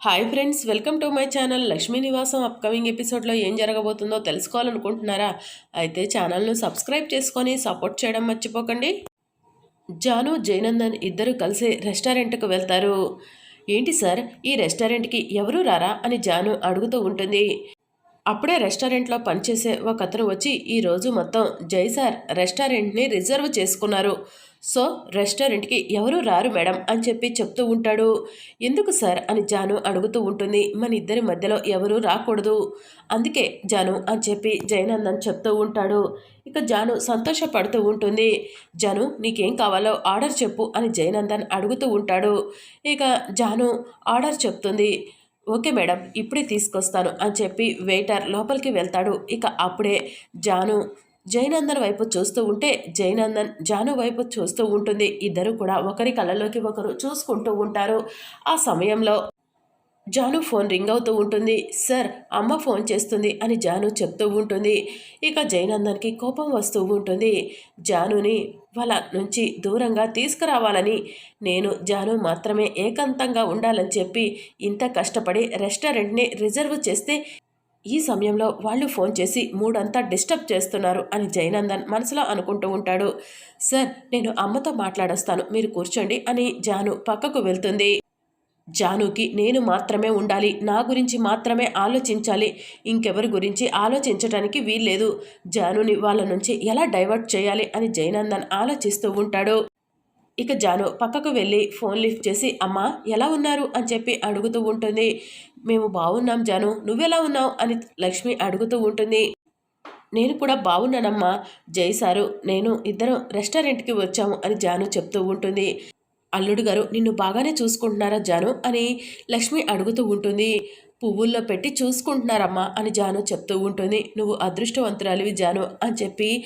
Hi friends welcome to my channel Lakshmi Nivasam upcoming ఎపిసోడ్లో ఏం జరగబోతుందో తెలుసుకోవాలనుకుంటున్నారా? అయితే ఛానల్ను సబ్స్క్రైబ్ చేసుకొని సపోర్ట్ చేయడం మర్చిపోకండి. జాను జయనందన్ ఇద్దరు కలిసి రెస్టారెంట్కు వెళ్తారు. ఏంటి సార్? ఈ రెస్టారెంట్కి ఎవరు రారా? అని జాను అడుగుతూ ఉంటుంది. అప్పుడే రెస్టారెంట్లో పనిచేసే ఒక అతను వచ్చి ఈరోజు మొత్తం జై సార్ రెస్టారెంట్ని రిజర్వ్ చేసుకున్నారు. సో రెస్టారెంట్కి ఎవరు రారు మేడం అని చెప్పి చెప్తూ ఉంటాడు. ఎందుకు సార్? అని జాను అడుగుతూ ఉంటుంది. మన ఇద్దరి మధ్యలో ఎవరు రాకూడదు. అందుకే జాను అని చెప్పి జయనందన్ చెప్తూ ఉంటాడు. ఇక జాను సంతోషపడుతూ ఉంటుంది. జాను నీకేం కావాలో ఆర్డర్ చెప్పు అని జయనందన్ అడుగుతూ ఉంటాడు. ఇక జాను ఆర్డర్ చెప్తుంది. ఓకే మేడం ఇప్పుడే తీసుకొస్తాను అని చెప్పి వెయిటర్ లోపలికి వెళ్తాడు. ఇక అప్పుడే జాను జైనందన్ వైపు చూస్తూ ఉంటే జైనందన్ జాను వైపు చూస్తూ ఉంటుంది. ఇద్దరు కూడా ఒకరి కళ్ళలోకి ఒకరు చూసుకుంటూ ఉంటారు. ఆ సమయంలో జాను ఫోన్ రింగ్ అవుతూ ఉంటుంది. సార్ అమ్మ ఫోన్ చేస్తుంది అని జాను చెప్తూ ఉంటుంది. ఇక జయనందన్కి కోపం వస్తూ ఉంటుంది. జానుని వాళ్ళ నుంచి దూరంగా తీసుకురావాలని నేను జాను మాత్రమే ఏకాంతంగా ఉండాలని చెప్పి ఇంత కష్టపడి రెస్టారెంట్ని రిజర్వ్ చేస్తే ఈ సమయంలో వాళ్ళు ఫోన్ చేసి మూడంతా డిస్టర్బ్ చేస్తున్నారు అని జయనందన్ మనసులో అనుకుంటూ ఉంటాడు. సార్ నేను అమ్మతో మాట్లాడొస్తాను. మీరు కూర్చోండి అని జాను పక్కకు వెళ్తుంది. జానుకి నేను మాత్రమే ఉండాలి. నా గురించి మాత్రమే ఆలోచించాలి. ఇంకెవరి గురించి ఆలోచించడానికి వీల్లేదు. జానుని వాళ్ళ నుంచి ఎలా డైవర్ట్ చేయాలి అని జయనందన్ ఆలోచిస్తూ ఉంటాడు. ఇక జాను పక్కకు వెళ్ళి ఫోన్ లిఫ్ట్ చేసి అమ్మా ఎలా ఉన్నారు? అని చెప్పి అడుగుతూ ఉంటుంది. మేము బాగున్నాం జాను. నువ్వెలా ఉన్నావు? అని లక్ష్మి అడుగుతూ ఉంటుంది. నేను కూడా బాగున్నానమ్మా. జై సారు. నేను ఇద్దరం రెస్టారెంట్కి వచ్చాము అని జాను చెప్తూ ఉంటుంది. అల్లుడు గారు నిన్ను బాగానే చూసుకుంటున్నారా జాను? అని లక్ష్మి అడుగుతూ ఉంటుంది. పువ్వుల్లో పెట్టి చూసుకుంటున్నారమ్మా అని జాను చెప్తూ ఉంటుంది. నువ్వు అదృష్టవంతురాలివి జాను అని చెప్పి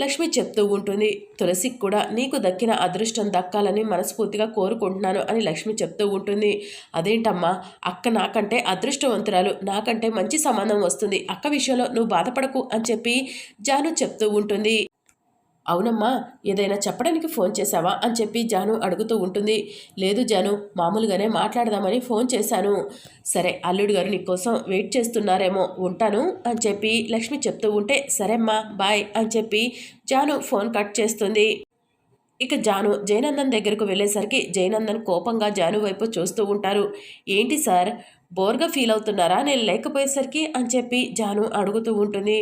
లక్ష్మి చెప్తూ ఉంటుంది. తులసికి కూడా నీకు దక్కిన అదృష్టం దక్కాలని మనస్ఫూర్తిగా కోరుకుంటున్నాను అని లక్ష్మి చెప్తూ ఉంటుంది. అదేంటమ్మా? అక్క నాకంటే అదృష్టవంతురాలు నాకంటే మంచి సంబంధం వస్తుంది. అక్క విషయంలో నువ్వు బాధపడకు అని చెప్పి జాను చెప్తూ ఉంటుంది. అవునమ్మా ఏదైనా చెప్పడానికి ఫోన్ చేశావా? అని చెప్పి జాను అడుగుతూ ఉంటుంది. లేదు జాను మామూలుగానే మాట్లాడదామని ఫోన్ చేశాను. సరే అల్లుడు గారు నీకోసం వెయిట్ చేస్తున్నారేమో ఉంటాను అని చెప్పి లక్ష్మి చెప్తూ ఉంటే సరేమ్మా బాయ్ అని చెప్పి జాను ఫోన్ కట్ చేస్తుంది. ఇక జాను జయనందన్ దగ్గరకు వెళ్ళేసరికి జయనందన్ కోపంగా జాను వైపు చూస్తూ ఉంటారు. ఏంటి సార్ బోర్గా ఫీల్ అవుతున్నారా? నేను లేకపోయేసరికి అని చెప్పి జాను అడుగుతూ ఉంటుంది.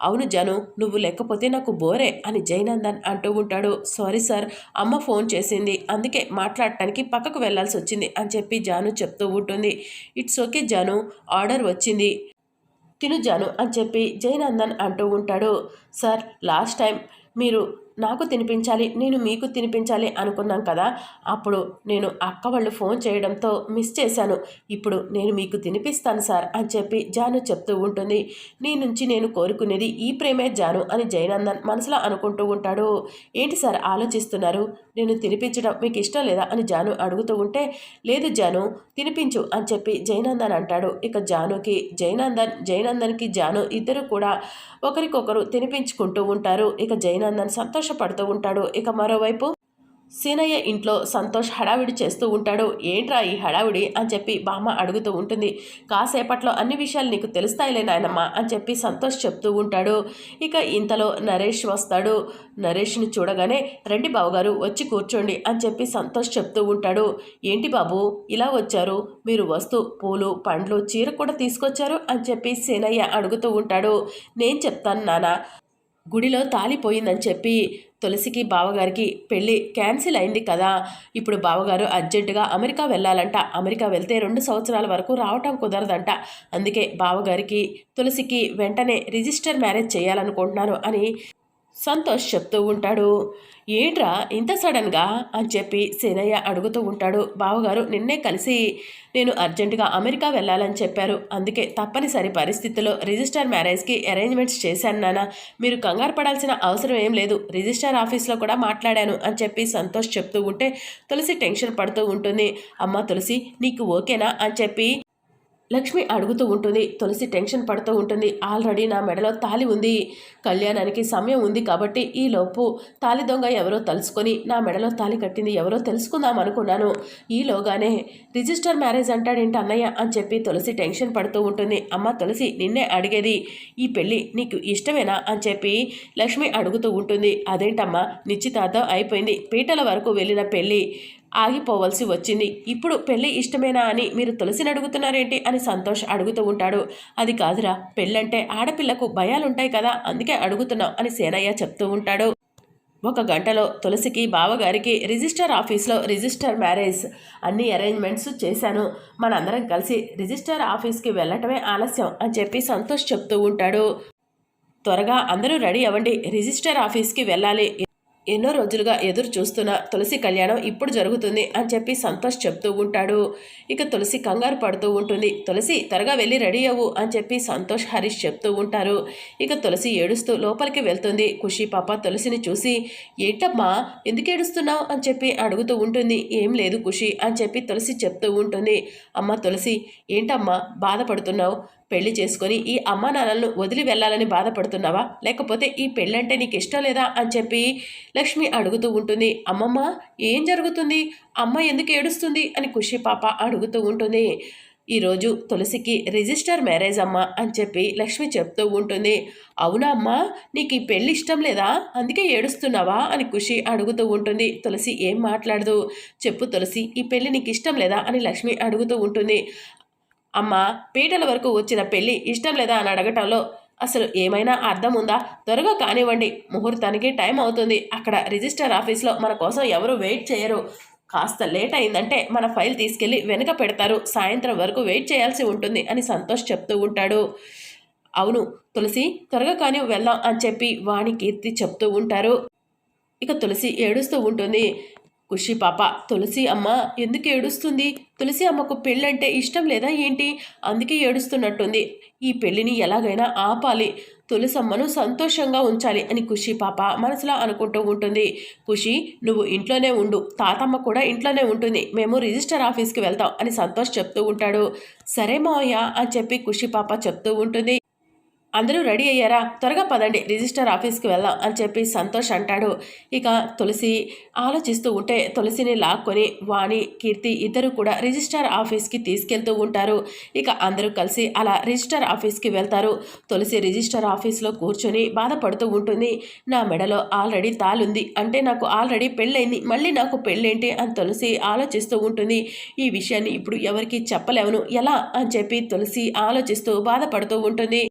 అవును జాను నువ్వు లేకపోతే నాకు బోరే అని జయనందన్ అంటూ ఉంటాడు. సారీ సార్ అమ్మ ఫోన్ చేసింది. అందుకే మాట్లాడటానికి పక్కకు వెళ్ళాల్సి వచ్చింది అని చెప్పి జాను చెప్తూ ఉంటుంది. ఇట్స్ ఓకే జాను ఆర్డర్ వచ్చింది. తిను జాను అని చెప్పి జయనందన్ అంటూ ఉంటాడు. సార్ లాస్ట్ టైం మీరు నాకు తినిపించాలి నేను మీకు తినిపించాలి అనుకున్నాం కదా అప్పుడు నేను అక్క వాళ్ళు ఫోన్ చేయడంతో మిస్ చేశాను. ఇప్పుడు నేను మీకు తినిపిస్తాను సార్ అని చెప్పి జాను చెప్తూ ఉంటుంది. నీ నుంచి నేను కోరుకునేది ఈ ప్రేమే జాను అని జయనందన్ మనసులో అనుకుంటూ ఉంటాడు. ఏంటి సార్ ఆలోచిస్తున్నారు? నేను తినిపించడం మీకు ఇష్టం లేదా అని జాను అడుగుతూ ఉంటే లేదు జాను తినిపించు అని చెప్పి జయనందన్ అంటాడు. ఇక జానుకి జయనందన్ జయనందన్కి జాను ఇద్దరు కూడా ఒకరికొకరు తినిపించుకుంటూ ఉంటారు. ఇక జయనందన్ సంతోషపడుతూ ఉంటాడు. ఇక మరోవైపు సీనయ్య ఇంట్లో సంతోష్ హడావిడి చేస్తూ ఉంటాడు. ఏంట్రా ఈ హడావిడి? అని చెప్పి బామ్మ అడుగుతూ ఉంటుంది. కాసేపట్లో అన్ని విషయాలు నీకు తెలుస్తాయిలే నాయనమ్మ అని చెప్పి సంతోష్ చెప్తూ ఉంటాడు. ఇక ఇంతలో నరేష్ వస్తాడు. నరేష్ని చూడగానే రండి బావగారు వచ్చి కూర్చోండి అని చెప్పి సంతోష్ చెప్తూ ఉంటాడు. ఏంటి బాబు ఇలా వచ్చారు? మీరు వస్తూ పూలు పండ్లు చీర కూడా తీసుకొచ్చారు? అని చెప్పి సీనయ్య అడుగుతూ ఉంటాడు. నేను చెప్తాను నాన్న గుడిలో తాలిపోయిందని చెప్పి తులసికి బావగారికి పెళ్ళి క్యాన్సిల్ అయింది కదా. ఇప్పుడు బావగారు అర్జెంటుగా అమెరికా వెళ్ళాలంట. అమెరికా వెళ్తే రెండు సంవత్సరాల వరకు రావటం కుదరదంట. అందుకే బావగారికి తులసికి వెంటనే రిజిస్టర్ మ్యారేజ్ చేయాలనుకుంటున్నాను అని సంతోష్ చెప్తూ ఉంటాడు. ఏంట్రా ఇంత సడన్గా? అని చెప్పి సేనయ్య అడుగుతూ ఉంటాడు. బావగారు నిన్నే కలిసి నేను అర్జెంటుగా అమెరికా వెళ్ళాలని చెప్పారు. అందుకే తప్పనిసరి పరిస్థితుల్లో రిజిస్టర్ మ్యారేజ్కి అరేంజ్మెంట్స్ చేశాను నాన్న. మీరు కంగారు పడాల్సిన అవసరం ఏం లేదు. రిజిస్టర్ ఆఫీస్లో కూడా మాట్లాడాను అని చెప్పి సంతోష్ చెప్తూ ఉంటే తులసి టెన్షన్ పడుతూ ఉంటుంది. అమ్మ తులసి నీకు ఓకేనా? అని చెప్పి లక్ష్మి అడుగుతూ ఉంటుంది తులసి టెన్షన్ పడుతూ ఉంటుంది. ఆల్రెడీ నా మెడలో తాలి ఉంది. కళ్యాణానికి సమయం ఉంది కాబట్టి ఈ లోపు తాలి దొంగ ఎవరో తలుసుకొని నా మెడలో తాలి కట్టింది ఎవరో తెలుసుకుందాం అనుకున్నాను. ఈలోగానే రిజిస్టర్ మ్యారేజ్ అంటాడేంటి అన్నయ్య అని చెప్పి తులసి టెన్షన్ పడుతూ ఉంటుంది. అమ్మ తులసి నిన్నే అడిగేది. ఈ పెళ్ళి నీకు ఇష్టమేనా? అని చెప్పి లక్ష్మి అడుగుతూ ఉంటుంది. అదేంటమ్మా నిశ్చితార్థం అయిపోయింది. పీటల వరకు వెళ్ళిన పెళ్ళి. ఆగిపోవలసి వచ్చింది. ఇప్పుడు పెళ్ళి ఇష్టమేనా అని మీరు తులసిని అడుగుతున్నారేంటి అని సంతోష్ అడుగుతూ ఉంటాడు. అది కాదురా పెళ్ళంటే ఆడపిల్లకు భయాలుంటాయి కదా అందుకే అడుగుతున్నాం అని సేనయ్య చెప్తూ ఉంటాడు. ఒక గంటలో తులసికి బావగారికి రిజిస్టర్ ఆఫీస్లో రిజిస్టర్ మ్యారేజ్. అన్ని అరేంజ్మెంట్స్ చేశాను. మనందరం కలిసి రిజిస్టర్ ఆఫీస్కి వెళ్ళటమే ఆలస్యం అని చెప్పి సంతోష్ చెప్తూ ఉంటాడు. త్వరగా అందరూ రెడీ అవ్వండి రిజిస్టర్ ఆఫీస్కి వెళ్ళాలి. ఎన్నో రోజులుగా ఎదురు చూస్తున్న తులసి కళ్యాణం ఇప్పుడు జరుగుతుంది అని చెప్పి సంతోష్ చెప్తూ ఉంటాడు. ఇక తులసి కంగారు పడుతూ ఉంటుంది. తులసి త్వరగా వెళ్ళి రెడీ అవ్వు అని చెప్పి సంతోష్ హరీష్ చెప్తూ ఉంటారు. ఇక తులసి ఏడుస్తూ లోపలికి వెళ్తుంది. ఖుషి పాప తులసిని చూసి ఏంటమ్మా ఎందుకు ఏడుస్తున్నావు? అని చెప్పి అడుగుతూ ఉంటుంది. ఏం లేదు ఖుషి అని చెప్పి తులసి చెప్తూ ఉంటుంది. అమ్మ తులసి ఏంటమ్మా బాధపడుతున్నావు? పెళ్ళి చేసుకొని ఈ అమ్మా నాన్నలను వదిలి వెళ్ళాలని బాధపడుతున్నావా? లేకపోతే ఈ పెళ్ళంటే నీకు ఇష్టం లేదా? అని చెప్పి లక్ష్మి అడుగుతూ ఉంటుంది. అమ్మమ్మ ఏం జరుగుతుంది? అమ్మ ఎందుకు ఏడుస్తుంది? అని ఖుషి పాప అడుగుతూ ఉంటుంది. ఈరోజు తులసికి రిజిస్టర్ మ్యారేజ్ అమ్మ అని చెప్పి లక్ష్మి చెప్తూ ఉంటుంది. అవునా అమ్మా నీకు ఈ పెళ్ళి ఇష్టం లేదా? అందుకే ఏడుస్తున్నావా? అని ఖుషి అడుగుతూ ఉంటుంది. తులసి ఏం మాట్లాడదు. చెప్పు తులసి ఈ పెళ్ళి నీకు ఇష్టం లేదా? అని లక్ష్మి అడుగుతూ ఉంటుంది. అమ్మ పీటల వరకు వచ్చిన పెళ్ళి ఇష్టం లేదా అని అడగటంలో అసలు ఏమైనా అర్థం ఉందా? త్వరగా కానివ్వండి. ముహూర్తానికి టైం అవుతుంది. అక్కడ రిజిస్టర్ ఆఫీస్లో మన కోసం ఎవరు వెయిట్ చేయరు. కాస్త లేట్ అయిందంటే మన ఫైల్ తీసుకెళ్ళి వెనక పెడతారు. సాయంత్రం వరకు వెయిట్ చేయాల్సి ఉంటుంది అని సంతోష్ చెప్తూ ఉంటాడు. అవును తులసి త్వరగా కానీ వెళ్దాం అని చెప్పి వాణి కీర్తి చెప్తూ ఉంటారు. ఇక తులసి ఏడుస్తూ ఉంటుంది. ఖుషి పాప తులసి అమ్మ ఎందుకు ఏడుస్తుంది? తులసి అమ్మకు పెళ్ళంటే ఇష్టం లేదా ఏంటి? అందుకే ఏడుస్తున్నట్టుంది. ఈ పెళ్ళిని ఎలాగైనా ఆపాలి. తులసమ్మను సంతోషంగా ఉంచాలి అని ఖుషి పాప మనసులో అనుకుంటూ ఉంటుంది. ఖుషి నువ్వు ఇంట్లోనే ఉండు. తాతమ్మ కూడా ఇంట్లోనే ఉంటుంది. మేము రిజిస్టర్ ఆఫీస్కి వెళ్తాం అని సంతోష్ చెప్తూ ఉంటాడు. సరే మావయ్య అని చెప్పి ఖుషి పాప చెప్తూ ఉంటుంది. అందరూ రెడీ అయ్యారా? త్వరగా పదండి రిజిస్టర్ ఆఫీస్కి వెళ్దాం అని చెప్పి సంతోష్ అంటాడు. ఇక తులసి ఆలోచిస్తూ ఉంటే తులసిని లాక్కొని వాణి కీర్తి ఇద్దరు కూడా రిజిస్టర్ ఆఫీస్కి తీసుకెళ్తూ ఉంటారు. ఇక అందరూ కలిసి అలా రిజిస్టర్ ఆఫీస్కి వెళ్తారు. తులసి రిజిస్టర్ ఆఫీస్లో కూర్చొని బాధపడుతూ ఉంటుంది. నా మెడలో ఆల్రెడీ తాలుంది అంటే నాకు ఆల్రెడీ పెళ్ళైంది మళ్ళీ నాకు పెళ్ళేంటి? అని తులసి ఆలోచిస్తూ ఉంటుంది. ఈ విషయాన్ని ఇప్పుడు ఎవరికి చెప్పలేవను ఎలా? అని చెప్పి తులసి ఆలోచిస్తూ బాధపడుతూ ఉంటుంది.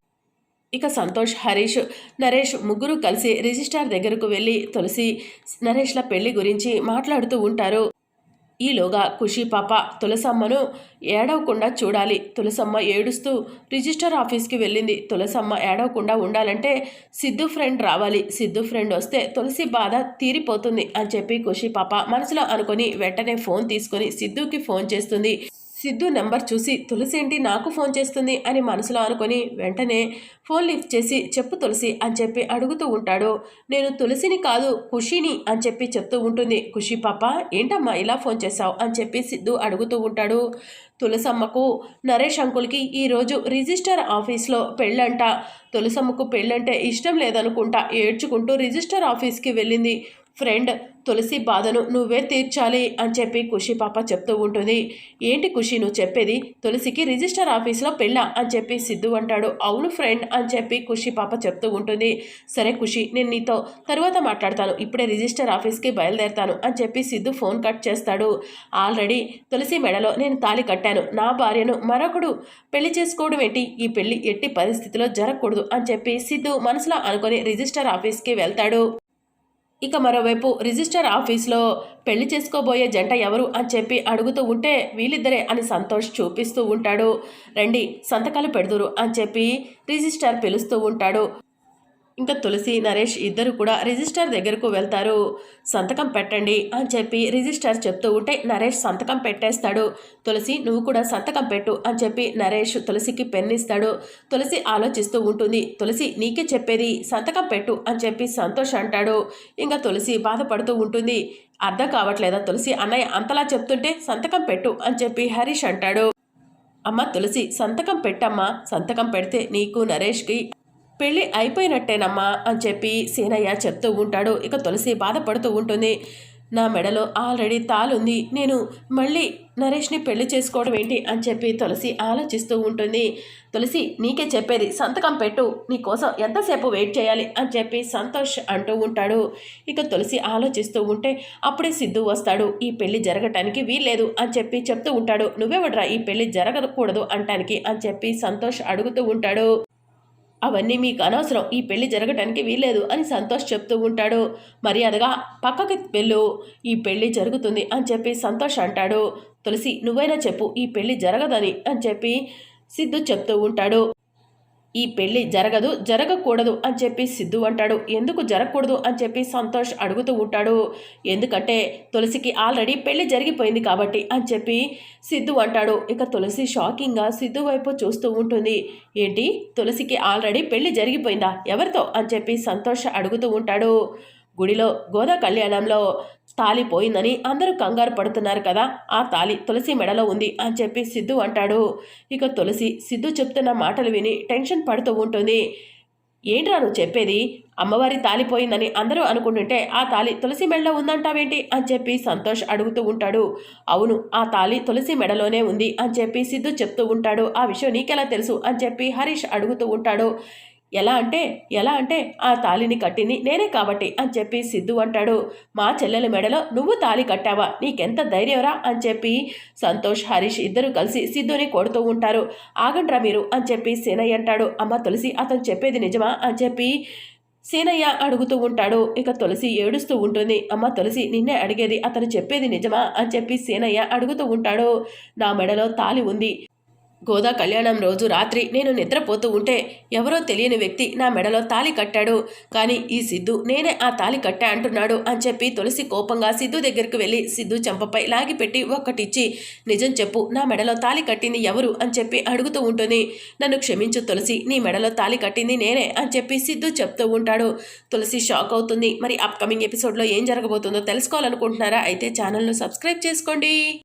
ఇక సంతోష్ హరీష్ నరేష్ ముగ్గురు కలిసి రిజిస్ట్రార్ దగ్గరకు వెళ్ళి తులసి నరేష్ల పెళ్ళి గురించి మాట్లాడుతూ ఉంటారు. ఈలోగా ఖుషి పాప తులసమ్మను ఏడవకుండా చూడాలి. తులసమ్మ ఏడుస్తూ రిజిస్టర్ ఆఫీస్కి వెళ్ళింది. తులసమ్మ ఏడవకుండా ఉండాలంటే సిద్ధు ఫ్రెండ్ రావాలి. సిద్ధు ఫ్రెండ్ వస్తే తులసి బాధ తీరిపోతుంది అని చెప్పి ఖుషి పాప మనసులో అనుకొని వెంటనే ఫోన్ తీసుకొని సిద్ధుకి ఫోన్ చేస్తుంది. సిద్ధు నెంబర్ చూసి తులసి ఏంటి నాకు ఫోన్ చేస్తుంది? అని మనసులో అనుకొని వెంటనే ఫోన్ లిఫ్ట్ చేసి చెప్పు తులసి అని చెప్పి అడుగుతూ ఉంటాడు. నేను తులసిని కాదు ఖుషిని అని చెప్పి చెప్తూ ఉంటుంది. ఖుషి పాప ఏంటమ్మా ఇలా ఫోన్ చేశావు? అని చెప్పి సిద్ధు అడుగుతూ ఉంటాడు. తులసమ్మకు నరేష్ అంకుల్కి ఈరోజు రిజిస్టర్ ఆఫీస్లో పెళ్ళంట. తులసమ్మకు పెళ్ళంటే ఇష్టం లేదనుకుంటా ఏడ్చుకుంటూ రిజిస్టర్ ఆఫీస్కి వెళ్ళింది. ఫ్రెండ్ తులసి బాధను నువ్వే తీర్చాలి అని చెప్పి ఖుషి పాప చెప్తూ ఉంటుంది. ఏంటి ఖుషి నువ్వు చెప్పేది తులసికి రిజిస్టర్ ఆఫీస్లో పెళ్ళా అని చెప్పి సిద్ధు అంటాడు. అవును ఫ్రెండ్ అని చెప్పి ఖుషి పాప చెప్తూ ఉంటుంది. సరే ఖుషి నేను నీతో తర్వాత మాట్లాడతాను. ఇప్పుడే రిజిస్టర్ ఆఫీస్కి బయలుదేరతాను అని చెప్పి సిద్ధు ఫోన్ కట్ చేస్తాడు. ఆల్రెడీ తులసి మెడలో నేను తాలి కట్టాను. నా భార్యను మరొకడు పెళ్ళి చేసుకోవడం ఏంటి? ఈ పెళ్ళి ఎట్టి పరిస్థితిలో జరగకూడదు అని చెప్పి సిద్ధు మనసులో అనుకొని రిజిస్టర్ ఆఫీస్కి వెళ్తాడు. ఇక మరోవైపు రిజిస్టర్ ఆఫీస్లో పెళ్ళి చేసుకోబోయే జంట ఎవరు అని చెప్పి అడుగుతూ ఉంటే వీళ్ళిద్దరే అని సంతోష్ చూపిస్తూ ఉంటాడు. రండి సంతకాలు పెడుదురు అని చెప్పి రిజిస్టర్ పిలుస్తూ ఉంటాడు. ఇంకా తులసి నరేష్ ఇద్దరు కూడా రిజిస్టర్ దగ్గరకు వెళ్తారు. సంతకం పెట్టండి అని చెప్పి రిజిస్టర్ చెప్తూ ఉంటే నరేష్ సంతకం పెట్టేస్తాడు. తులసి నువ్వు కూడా సంతకం పెట్టు అని చెప్పి నరేష్ తులసికి పెన్నిస్తాడు. తులసి ఆలోచిస్తూ ఉంటుంది. తులసి నీకే చెప్పేది సంతకం పెట్టు అని చెప్పి సంతోష్ అంటాడు. ఇంకా తులసి బాధపడుతూ ఉంటుంది. అర్థం కావట్లేదా తులసి? అన్నయ్య అంతలా చెప్తుంటే సంతకం పెట్టు అని చెప్పి హరీష్ అంటాడు. అమ్మ తులసి సంతకం పెట్టమ్మా. సంతకం పెడితే నీకు నరేష్కి పెళ్ళి అయిపోయినట్టేనమ్మా అని చెప్పి సీనయ్య చెప్తూ ఉంటాడు. ఇక తులసి బాధపడుతూ ఉంటుంది. నా మెడలో ఆల్రెడీ తాలుంది. నేను మళ్ళీ నరేష్ని పెళ్ళి చేసుకోవడం ఏంటి అని చెప్పి తులసి ఆలోచిస్తూ ఉంటుంది. తులసి నీకే చెప్పేది సంతకం పెట్టు. నీకోసం ఎంతసేపు వెయిట్ చేయాలి అని చెప్పి సంతోష్ అంటూ ఉంటాడు. ఇక తులసి ఆలోచిస్తూ ఉంటే అప్పుడే సిద్ధు వస్తాడు. ఈ పెళ్ళి జరగటానికి వీల్లేదు అని చెప్పి చెప్తూ ఉంటాడు. నువ్వెవడ్రా ఈ పెళ్ళి జరగకూడదు అంటానికి అని చెప్పి సంతోష్ అడుగుతూ ఉంటాడు. అవన్నీ మీకు అనవసరం. ఈ పెళ్ళి జరగటానికి వీల్లేదు అని సంతోష్ చెప్తూ ఉంటాడు. మర్యాదగా పక్కకి వెళ్ళు ఈ పెళ్ళి జరుగుతుంది అని చెప్పి సంతోష్ అంటాడు. తులసి నువ్వైనా చెప్పు ఈ పెళ్ళి జరగదని అని చెప్పి సిద్ధు చెప్తూ ఉంటాడు. ఈ పెళ్ళి జరగదు జరగకూడదు అని చెప్పి సిద్ధు అంటాడు. ఎందుకు జరగకూడదు అని చెప్పి సంతోష్ అడుగుతూ ఉంటాడు. ఎందుకంటే తులసికి ఆల్రెడీ పెళ్ళి జరిగిపోయింది కాబట్టి అని చెప్పి సిద్ధు అంటాడు. ఇక తులసి షాకింగ్గా సిద్ధు వైపు చూస్తూ ఉంటుంది. ఏంటి? తులసికి ఆల్రెడీ పెళ్ళి జరిగిపోయిందా? ఎవరితో? అని చెప్పి సంతోష్ అడుగుతూ ఉంటాడు. గుడిలో గోదా కళ్యాణంలో తాలి పోయిందని అందరూ కంగారు పడుతున్నారు కదా ఆ తాలి తులసి మెడలో ఉంది అని చెప్పి సిద్ధు అంటాడు. ఇక తులసి సిద్ధు చెప్తున్న మాటలు విని టెన్షన్ పడుతూ ఉంటుంది. ఏంట్రా నువ్వు చెప్పేది? అమ్మవారి తాలి పోయిందని అందరూ అనుకుంటుంటే ఆ తాలి తులసి మెడలో ఉందంటావేంటి? అని చెప్పి సంతోష్ అడుగుతూ ఉంటాడు. అవును ఆ తాలి తులసి మెడలోనే ఉంది అని చెప్పి సిద్ధు చెప్తూ ఉంటాడు. ఆ విషయం నీకెలా తెలుసు? అని చెప్పి హరీష్ అడుగుతూ ఉంటాడు. ఎలా అంటే ఎలా అంటే ఆ తాలిని కట్టింది నేనే కాబట్టి అని చెప్పి సిద్ధు అంటాడు. మా చెల్లెల మెడలో నువ్వు తాలి కట్టావా? నీకెంత ధైర్యంరా అని చెప్పి సంతోష్ హరీష్ ఇద్దరు కలిసి సిద్ధుని కొడుతూ ఉంటారు. ఆగండ్రా మీరు? అని చెప్పి సీనయ్య అంటాడు. అమ్మ తులసి అతను చెప్పేది నిజమా? అని చెప్పి సీనయ్య అడుగుతూ ఉంటాడు. ఇక తులసి ఏడుస్తూ ఉంటుంది. అమ్మ తులసి నిన్నే అడిగేది అతను చెప్పేది నిజమా? అని చెప్పి సీనయ్య అడుగుతూ ఉంటాడు. నా మెడలో తాలి ఉంది. గోదా కళ్యాణం రోజు రాత్రి నేను నిద్రపోతూ ఉంటే ఎవరో తెలియని వ్యక్తి నా మెడలో తాలి కట్టాడు. కానీ ఈ సిద్ధు నేనే ఆ తాలి కట్టా అంటున్నాడు అని చెప్పి తులసి కోపంగా సిద్ధు దగ్గరికి వెళ్ళి సిద్ధు చెంపపై లాగిపెట్టి ఒక్కటిచ్చి నిజం చెప్పు నా మెడలో తాలి కట్టింది ఎవరు? అని చెప్పి అడుగుతూ ఉంటుంది. నన్ను క్షమించు తులసి నీ మెడలో తాలి కట్టింది నేనే అని చెప్పి సిద్ధు చెప్తూ ఉంటాడు. తులసి షాక్ అవుతుంది. మరి అప్కమింగ్ ఎపిసోడ్లో ఏం జరగబోతుందో తెలుసుకోవాలనుకుంటున్నారా? అయితే ఛానల్ను సబ్స్క్రైబ్ చేసుకోండి.